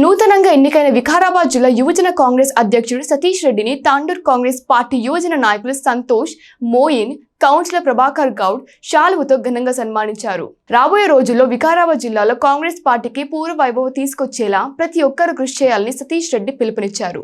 నూతనంగా ఎన్నికైన వికారాబాద్ జిల్లా యువజన కాంగ్రెస్ అధ్యక్షుడు సతీష్ రెడ్డిని తాండూర్ కాంగ్రెస్ పార్టీ యువజన నాయకులు సంతోష్ మోయిన్ కౌన్సిలర్ ప్రభాకర్ గౌడ్ షాలువుతో ఘనంగా సన్మానించారు. రాబోయే రోజుల్లో వికారాబాద్ జిల్లాలో కాంగ్రెస్ పార్టీకి పూర్వ వైభవం తీసుకొచ్చేలా ప్రతి ఒక్కరూ కృషి చేయాలని సతీష్ రెడ్డి పిలుపునిచ్చారు.